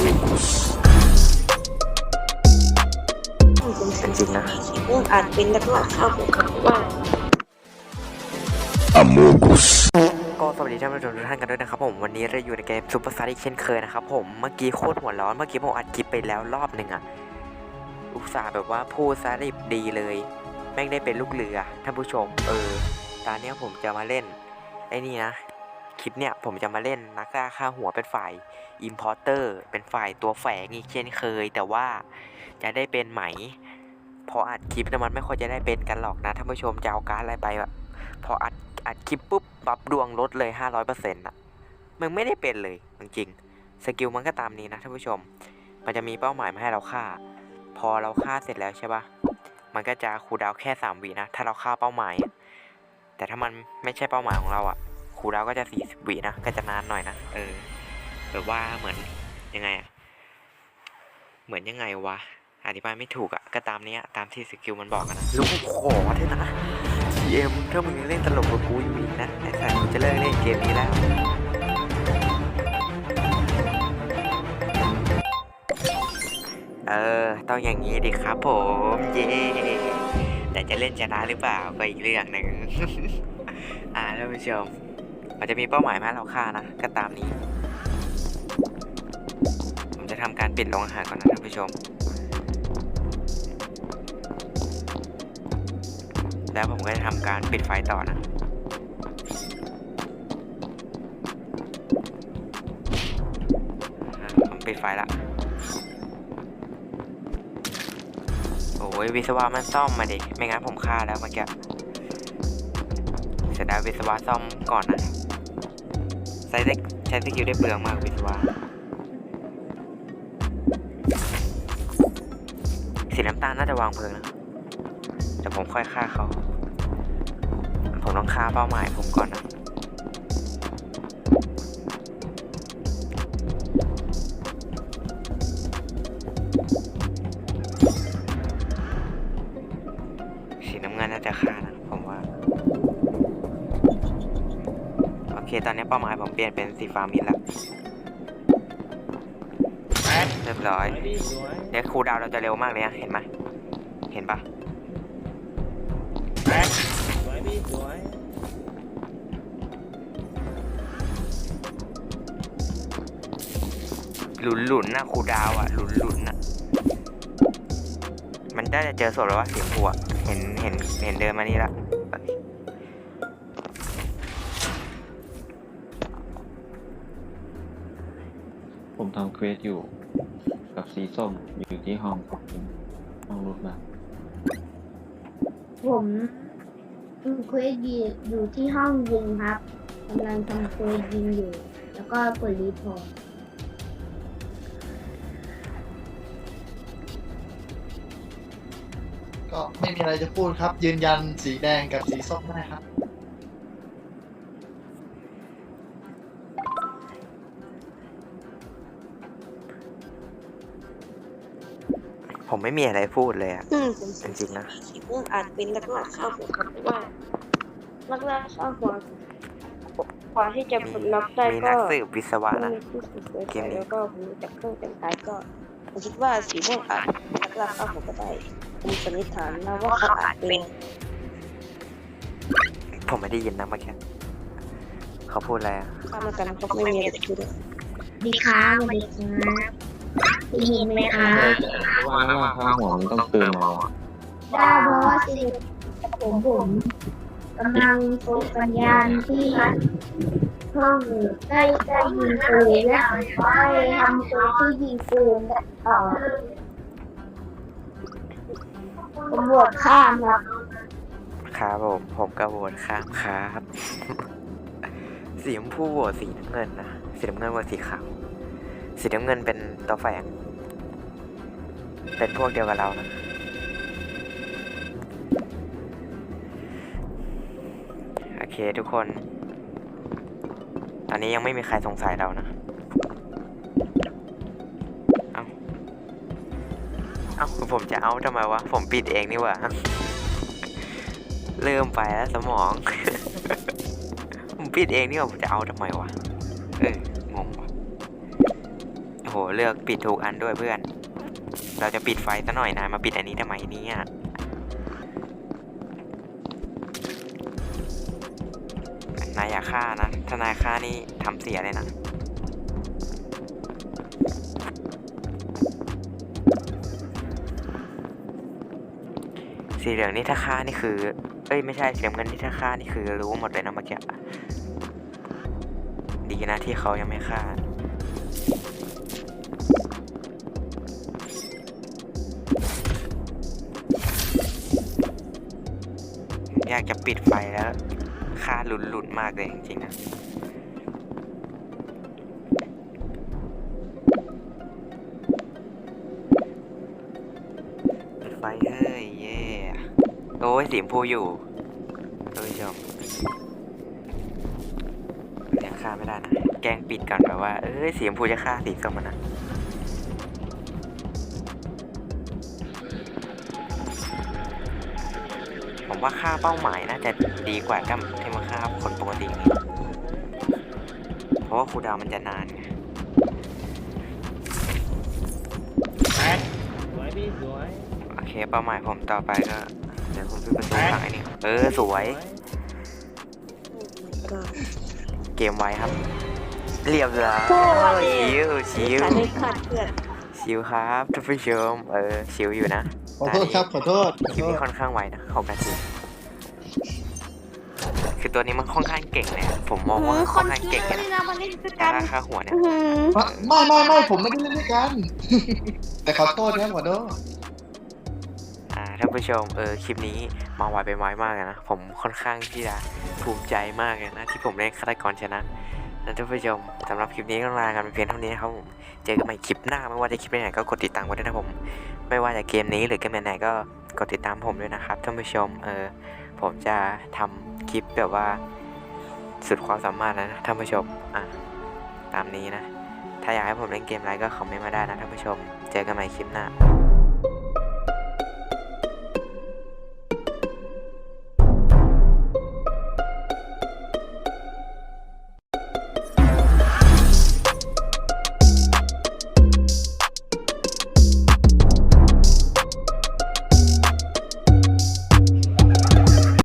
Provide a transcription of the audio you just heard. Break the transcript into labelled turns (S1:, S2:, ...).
S1: จริงๆนะ
S2: เรื่องอาจเป็นนักล่าข้าวของเขาว่า
S3: Amogus.
S1: ก็สวัสดีท่านผู้ชมทุกท่านกันด้วยนะครับผมวันนี้เราอยู่ในเกมซูเปอร์ซาร์อีกเช่นเคยนะครับผมเมื่อกี้โคตรหัวร้อนเมื่อกี้ผมอัดคลิปไปแล้วรอบหนึ่งอะอุตส่าห์แบบว่าพูดซะดิบดีเลย แม่งได้เป็นลูกเรือท่านผู้ชม เออตอนเนี้ยผมจะมาเล่นไอ้นี่นะ คลิปเนี้ยผมจะมาเล่นนักล่าค่าหัวเป็นฝ่ายอิมพอร์เตอร์เป็นฝ่ายตัวแฝงอีกเช่นเคย แต่ว่าจะได้เป็นไหม พออัดคลิปนะมันไม่ค่อยจะได้เป็นกันหรอกนะท่านผู้ชมจะเอาการอะไรไปแบบพออัดอัดคลิปปุ๊บปรับดวงลดเลยห้าร้อยเปอร์เซ็นต์อะมันไม่ได้เป็นเลยจริงๆสกิลมันก็ตามนี้นะท่านผู้ชม มันจะมีเป้าหมายมาให้เราฆ่า พอเราฆ่าเสร็จแล้วใช่ปะมันก็จะคูดาวแค่สามวินะถ้าเราฆ่าเป้าหมาย แต่ถ้ามันไม่ใช่เป้าหมายของเราอะ คูลดาวก็จะสี่สิบวินะก็จะนานหน่อยนะเออแบบว่าเหมือนยังไงอะเหมือนยังไงวะอธิบายไม่ถูกอะก็ตามเนี้ยตามที่สกิลมันบอกนะลูกขอเถอะนะเอ็มถ้ามึงยังเล่นตลกกับกูอยู่อีกนะไอ้สัตว์กูจะเลิกเล่นเกมนี้แล้วเออ ต้องอย่างนี้ดิครับผม เย้แต่จะเล่นชนะหรือเปล่าก็อีกเรื่องหนึ่งอ่าท่านผู้ชม มันจะมีเป้าหมายมาให้เราฆ่านะ ก็ตามนี้ ผมจะทำการปิดโรงอาหารก่อนนะท่านผู้ชม แล้วผมก็จะทำการปิดไฟต่อนะผมปิดไฟละโอ้ยวิศวะมันซ่อมมาดิ ไม่งั้นผมฆ่าแล้วเมื่อกี้เสียดายวิศวะซ่อมก่อนนะ ใช้ได้ใช้สกิลได้เปลืองมากวิศวะสีน้ำตาลน่าจะวางเพลิงนะแต่ผมค่อยฆ่าเขา ผมต้องฆ่าเป้าหมายผมก่อนนะสีน้ำเงินน่าจะฆ่านะผมว่า เคตอนนี้เป้าหมายผมเปลี่ยนเป็นสีฟ้ามิดแล้วเรียบร้อยเดี๋ยวคูดาวเราจะเร็วมากเลยอะเห็นไหมเห็นปะ
S4: สวยพี่สวย
S1: หลุนหลุนนะครูดาวอะหลุนหลุนๆนะมันได้จะเจอศพแล้ววะเสียงหัวเห็นเห็นเห็นเดินมานี่ละ
S5: ผมทำเควสอยู่ กับสีส้มอยู่ที่ห้องห้องรูดมา
S6: ผมทำเควสยิงอยู่ที่ห้องยิงครับกำลังทำเควสยิงอยู่ แล้วก็กดรีพอร์ต
S7: ก็ไม่มีอะไรจะพูดครับ ยืนยันสีแดงกับสีส้มได้ครับ
S1: ผมไม่มีอะไรพูดเลยอะ
S2: อืมผม
S1: จริงๆนะ
S2: เรื่องอาจเป็นนักล่าข้าวของเขาว่านักล่าข้าวหัวกว่าที่จะปลดล็อกได้
S1: มี
S2: ก็
S1: นักสืบวิศวะ
S2: ต้อง
S1: นะ
S2: มีผู้สืบสวน
S1: เกมนี้
S2: แล้วก็ผมรู้จักเครื่องแต่งกายก็ผมคิดว่าสีม่วงอาจเป็นนักล่าข้าวหัวก็ได้ผมสันนิษฐานนะว่าเขาอาจเป็น
S1: ผมไม่ได้ยินนะเมื่อกี้เขาพูดอะไรอะ
S2: ข้ามกันเขาไม่มีอะไรจะพูดเลย
S6: ดีครับสวัสดีครับ ได้ยินไหมครับ
S5: ว่าว่าข้างหัวมันต้องเตือนเรา
S6: ได้เพราะว่าสิผมผมกำลังส่งสัญญาณที่ห้องได้ได้ยิงปืนและได้ทำตัวที่ยิงปืนเอ่อตำรวจข้ามครับ
S1: ครับผมผมกระโหวตข้ามครับ สีชมพูโหวตสีน้ำเงินนะสีน้ำเงินโหวตสีขาว สีน้ำเงินเป็นตัวแฝง เป็นพวกเดียวกับเรานะโอเคทุกคน ตอนนี้ยังไม่มีใครสงสัยเรานะ เอาเอาผมจะเอาทำไมวะ ผมปิดเองนี่หว่า เริ่มไปแล้วสมอง ผมปิดเองนี่หว่าผมจะเอาทำไมวะ เอองงวะ โอ้โหเลือกปิดถูกอันด้วยเพื่อน เราจะปิดไฟซะหน่อยนายมาปิดอันนี้ทำไมเนี่ยนายอย่าฆ่านะถ้านายฆ่านี่ทำเสียเลยนะ สีเหลืองนี่ถ้าฆ่านี่คือ เอ้ยไม่ใช่สีน้ำเงินที่ถ้าฆ่านี่คือรู้หมดเลยนะเมื่อกี้ ดีนะที่เขายังไม่ฆ่า อยากจะปิดไฟแล้ว ค่าหลุนหลุนๆมากเลยจริงๆนะ ปิดไฟเฮ้ย เย่โอ้ยสีมพูอยู่ท่านผู้ชมยังฆ่าไม่ได้นะ แกงปิดก่อนแบบว่า เอ้ยสีมพูจะฆ่าสีส้มมันนะ ผมว่าค่าเป้าหมายน่าจะดีกว่าถ้าที่มาค่าคนปกตินี่เพราะว่าคูลดาวน์มันจะนานไง
S4: สวยพี่สวย
S1: โอเคเป้าหมายผมต่อไปก็ เดี๋ยวผมปิดประตูหลังไอ้นี่เออสวย
S2: ก็
S1: เกมไวครับ เรียบร้อยชิวชิว
S2: ขาดได้ขาดเพื่อน
S1: ชิวครับท่านผู้ชมเออชิวอยู่นะ
S7: ขอโทษครับขอโทษขอ
S1: คลิป
S7: โท
S1: นี้
S7: ษ
S1: ค่อนข้างไวนะหกนาทีคือตัวนี้มันค่อนข้างเก่งเลยอะผมมองว่าค่อนข้างเก่งเลยนะ
S6: นะมาเล่นด้วย
S1: แต่
S6: กัน
S1: ราคาหัวเนี่ย
S7: ไม่ไม่ไม่ผมไม่ได้เล่นด้วยกัน แต่ขอโทษนะขอโทษ
S1: อ่าท่านผู้ชมเออคลิปนี้มาไวไปไวมากเลยนะผมค่อนข้างที่จะภูมิใจมากเลยนะที่ผมเล่นฆาตกรชนะนะท่านผู้ชมสำหรับคลิปนี้ก็ลากันไปเพียงเท่านี้นะครับผมเจอกันใหม่คลิปหน้าไม่ว่าจะคลิปไหนก็กดติดตามไว้ด้วยนะผม ไม่ว่าจะเกมนี้หรือเกมไหนๆก็กดติดตามผมด้วยนะครับท่านผู้ชมเออผมจะทำคลิปแบบว่าสุดความสามารถแล้วนะท่านผู้ชมอะตามนี้นะ ถ้าอยากให้ผมเล่นเกมอะไรก็คอมเมนต์มาได้นะท่านผู้ชม เจอกันใหม่คลิปหน้า